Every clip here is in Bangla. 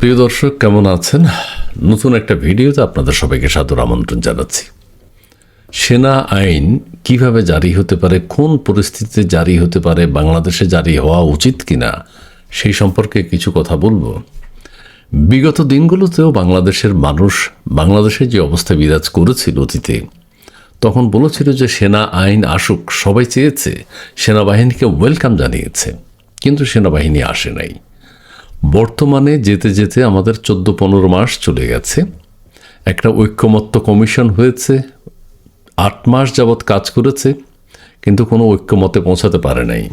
প্রিয় দর্শক, কেমন আছেন? নতুন একটা ভিডিওতে আপনাদের সবাইকে সাদর আমন্ত্রণ জানাচ্ছি। সেনা আইন কীভাবে জারি হতে পারে, কোন পরিস্থিতিতে জারি হতে পারে, বাংলাদেশে জারি হওয়া উচিত কিনা, সেই সম্পর্কে কিছু কথা বলব। বিগত দিনগুলোতেও বাংলাদেশের মানুষ, বাংলাদেশে যে অবস্থা বিরাজ করেছিল অতীতে, তখন বলেছিল যে সেনা আইন আসুক, সবাই চেয়েছে, সেনাবাহিনীকে ওয়েলকাম জানিয়েছে, কিন্তু সেনাবাহিনী আসে নাই। বর্তমানে যেতে যেতে আমাদের চোদ্দ পনেরো মাস চলে গেছে। একটা ঐক্যমত্য কমিশন হয়েছে, আট মাস যাবৎ কাজ করেছে, কিন্তু কোনো ঐক্যমতে পৌঁছাতে পারে নাই।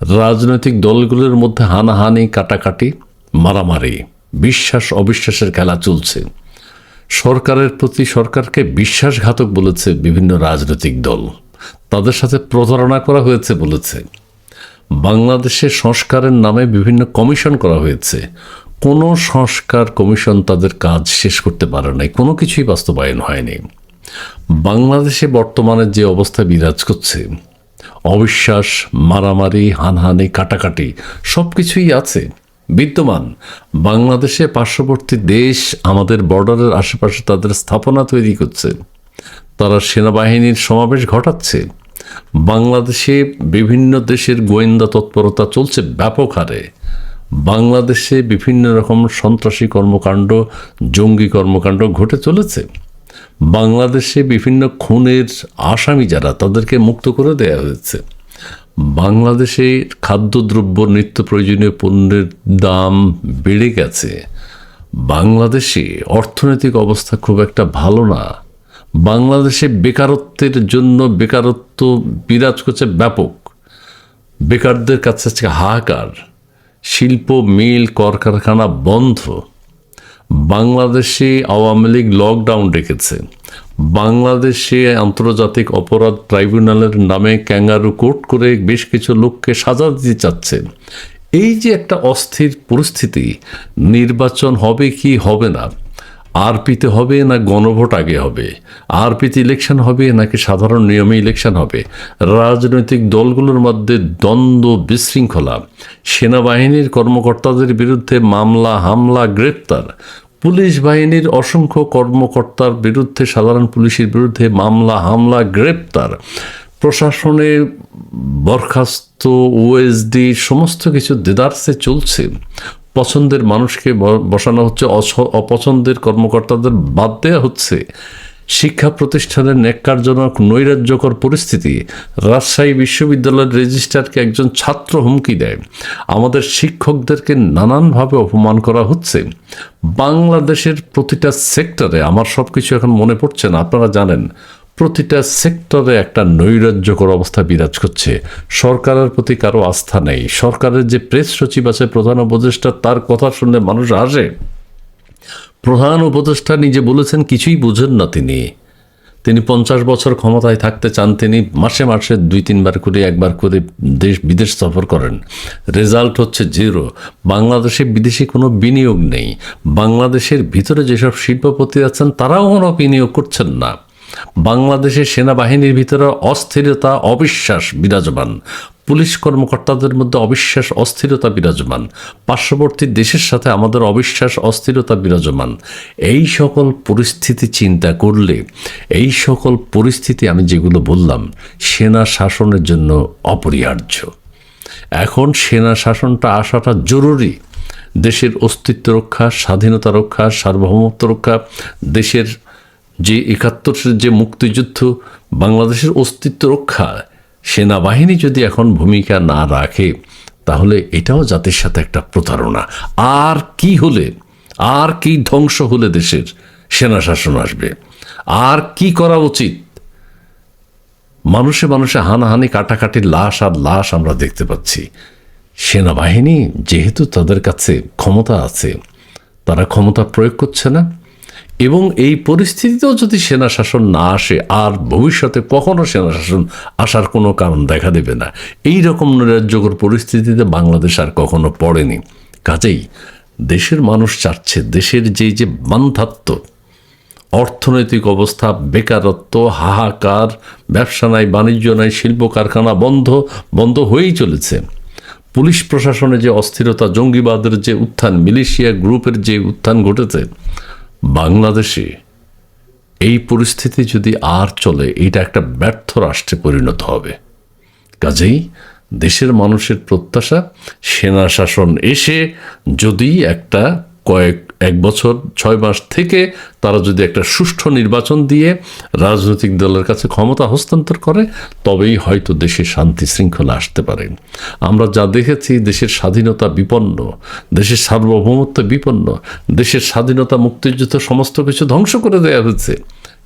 রাজনৈতিক দলগুলোর মধ্যে হানাহানি, কাটাকাটি, মারামারি, বিশ্বাস অবিশ্বাসের খেলা চলছে। সরকারের প্রতি সরকারকে বিশ্বাসঘাতক বলেছে বিভিন্ন রাজনৈতিক দল। তাদের সাথে প্রতারণা করা হয়েছে বলেছে। বাংলাদেশে সংস্কারের নামে বিভিন্ন কমিশন করা হয়েছে। কোনো সংস্কার কমিশন তাদের কাজ শেষ করতে পারে নাই। কোনো কিছুই বাস্তবায়ন হয়নি। বাংলাদেশে বর্তমানে যে অবস্থা বিরাজ করছে, অবিশ্বাস, মারামারি, হানহানি, কাটাকাটি সব কিছুই আছে। বিদ্যমান, বাংলাদেশে পার্শ্ববর্তী দেশ আমাদের বর্ডারের আশেপাশে তাদের স্থাপনা তৈরি করছে। তারা সেনাবাহিনীর সমাবেশ ঘটাচ্ছে। বাংলাদেশে বিভিন্ন দেশের গোয়েন্দা তৎপরতা চলছে ব্যাপক হারে। বাংলাদেশে বিভিন্ন রকম সন্ত্রাসী কর্মকাণ্ড, জঙ্গি কর্মকাণ্ড ঘটে চলেছে। বাংলাদেশে বিভিন্ন খুনের আসামি যারা, তাদেরকে মুক্ত করে দেয়া হয়েছে। বাংলাদেশে খাদ্যদ্রব্য, নিত্য প্রয়োজনীয় পণ্যের দাম বেড়ে গেছে। বাংলাদেশে অর্থনৈতিক অবস্থা খুব একটা ভালো না। বাংলাদেশে বেকারত্বের জন্য বেকারত্ব বিরাজ করছে ব্যাপক। বেকারদের কাছে আজকে হাহাকার। শিল্প, মিল, কলকারখানা বন্ধ। বাংলাদেশে আওয়ামী লীগ লকডাউন ডেকেছে। বাংলাদেশে আন্তর্জাতিক অপরাধ ট্রাইব্যুনালের নামে ক্যাঙ্গারু কোর্ট করে বেশ কিছু লোককে সাজা দিতে চাচ্ছে। এই যে একটা অস্থির পরিস্থিতি, নির্বাচন হবে কি হবে না আরপিতে হবে না গণভোট আগে হবে? আরপিতে ইলেকশন হবে নাকি সাধারণ নিয়মে ইলেকশন হবে? রাজনৈতিক দলগুলোর মধ্যে দ্বন্দ্ব, বিশৃঙ্খলা, সেনাবাহিনীর কর্মকর্তাদের বিরুদ্ধে মামলা, হামলা, গ্রেপ্তার, পুলিশ বাহিনীর অসংখ্য কর্মকর্তার বিরুদ্ধে, সাধারণ পুলিশের বিরুদ্ধে মামলা, হামলা, গ্রেপ্তার, প্রশাসনে বরখাস্ত, ওএসডি, সমস্ত কিছু দেদারসে চলছে। পছন্দের মানুষকে বসানো হচ্ছে অপছন্দের কর্মকর্তাদের বাদ দেওয়া হচ্ছে। শিক্ষা প্রতিষ্ঠানের ন্যাক্কারজনক, নৈরাজ্যকর পরিস্থিতি রাজশাহী বিশ্ববিদ্যালয়ের রেজিস্ট্রারকে একজন ছাত্র হুমকি দেয়। আমাদের শিক্ষকদেরকে নানানভাবে অপমান করা হচ্ছে। বাংলাদেশের প্রতিটা সেক্টরে আমার সব কিছু এখন মনে পড়ছে না, আপনারা জানেন। প্রতিটা সেক্টরে একটা নৈরাজ্যকর অবস্থা বিরাজ করছে। সরকারের প্রতি কারও আস্থা নেই। সরকারের যে প্রেস সচিব আছে, প্রধান উপদেষ্টা, তার কথা শুনলে মানুষ আসে প্রধান উপদেষ্টা নিজে বলেছেন, কিছুই বুঝেন না তিনি। তিনি পঞ্চাশ বছর ক্ষমতায় থাকতে চান, তিনি মাসে মাসে দুই, তিনবার করে, একবার করে দেশ, বিদেশ সফর করেন। রেজাল্ট হচ্ছে জিরো। বাংলাদেশে বিদেশি কোনো বিনিয়োগ নেই। বাংলাদেশের ভিতরে যেসব শিল্পপতি আছেন, তারাও কোনো বিনিয়োগ করছেন না। বাংলাদেশের সেনাবাহিনীর ভিতরে অস্থিরতা, অবিশ্বাস বিরাজমান। পুলিশ কর্মকর্তাদের মধ্যে অবিশ্বাস, অস্থিরতা বিরাজমান। পার্শ্ববর্তী দেশের সাথে আমাদের অবিশ্বাস, অস্থিরতা বিরাজমান। এই সকল পরিস্থিতি চিন্তা করলে, এই সকল পরিস্থিতি আমি যেগুলো বললাম, সেনা শাসনের জন্য অপরিহার্য। এখন সেনা শাসনটা আসাটা জরুরি। দেশের অস্তিত্ব রক্ষা, স্বাধীনতা রক্ষা, সার্বভৌমত্ব রক্ষা, দেশের যে একাত্তর যে মুক্তিযুদ্ধ, বাংলাদেশের অস্তিত্ব রক্ষা, সেনাবাহিনী যদি এখন ভূমিকা না রাখে, তাহলে এটাও জাতির সাথে একটা প্রতারণা। আর কি হলে, আর কি ধ্বংস হলে দেশের সেনা শাসন আসবে? আর কি করা উচিত? মানুষে মানুষে হানাহানি, কাটাকাটি, লাশ আর লাশ আমরা দেখতে পাচ্ছি। সেনাবাহিনী যেহেতু তাদের কাছে ক্ষমতা আছে, তারা ক্ষমতা প্রয়োগ করছে না। এবং এই পরিস্থিতিতেও যদি সেনা শাসন না আসে, আর ভবিষ্যতে কখনো সেনা শাসন আসার কোনো কারণ দেখা দেবে না। এই রকম নৈরাজ্যকর পরিস্থিতিতে বাংলাদেশ আর কখনো পড়েনি। কাজেই দেশের মানুষ চাচ্ছে দেশের যে যে বান্ধাত্ম অর্থনৈতিক অবস্থা, বেকারত্ব, হাহাকার, ব্যবসা নাই, বাণিজ্য নাই, শিল্প কারখানা বন্ধ বন্ধ হয়েই চলেছে। পুলিশ প্রশাসনে যে অস্থিরতা, জঙ্গিবাদের যে উত্থান, মিলিশিয়া গ্রুপের যে উত্থান ঘটেছে বাংলাদেশে এই পরিস্থিতি যদি আর চলে, এটা একটা ব্যর্থ রাষ্ট্রে পরিণত হবে। কাজেই দেশের মানুষের প্রত্যাশা, সেনা শাসন এসে যদি একটা কয়েক এক বছর, ছয় মাস থেকে তারা যদি একটা সুষ্ঠু নির্বাচন দিয়ে রাজনৈতিক দলের কাছে ক্ষমতা হস্তান্তর করে, তবেই হয়তো দেশে শান্তি শৃঙ্খলা আসতে পারে। আমরা যা দেখেছি, দেশের স্বাধীনতা বিপন্ন, দেশের সার্বভৌমত্ব বিপন্ন, দেশের স্বাধীনতা মুক্তিযুদ্ধ সমস্ত কিছু ধ্বংস করে দেওয়া হয়েছে।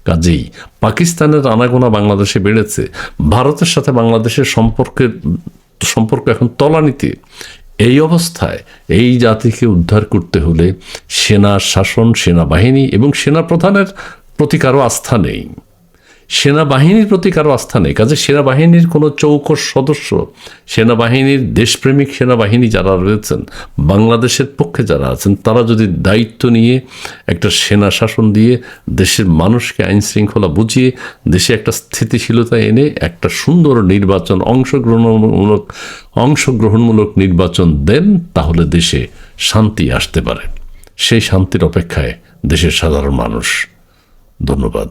কাজেই পাকিস্তানের আনাগোনা বাংলাদেশে বেড়েছে। ভারতের সাথে বাংলাদেশের সম্পর্কের, সম্পর্ক এখন তলানিতে। এই অবস্থায় এই জাতিকে উদ্ধার করতে হলে সেনা শাসন, সেনাবাহিনী এবং সেনা প্রধানের প্রতি কারও আস্থা নেই। সেনাবাহিনীর প্রতি কারও আস্থা নেই। কাজে সেনাবাহিনীর কোনো চৌকস সদস্য, সেনাবাহিনীর দেশপ্রেমিক সেনাবাহিনী যারা রয়েছেন, বাংলাদেশের পক্ষে যারা আছেন, তারা যদি দায়িত্ব নিয়ে একটা সেনা শাসন দিয়ে দেশের মানুষকে আইন শৃঙ্খলা বুঝিয়ে দেশে একটা স্থিতিশীলতা এনে একটা সুন্দর নির্বাচন, অংশগ্রহণমূলক অংশগ্রহণমূলক নির্বাচন দেন, তাহলে দেশে শান্তি আসতে পারে। সেই শান্তির অপেক্ষায় দেশের সাধারণ মানুষ। ধন্যবাদ।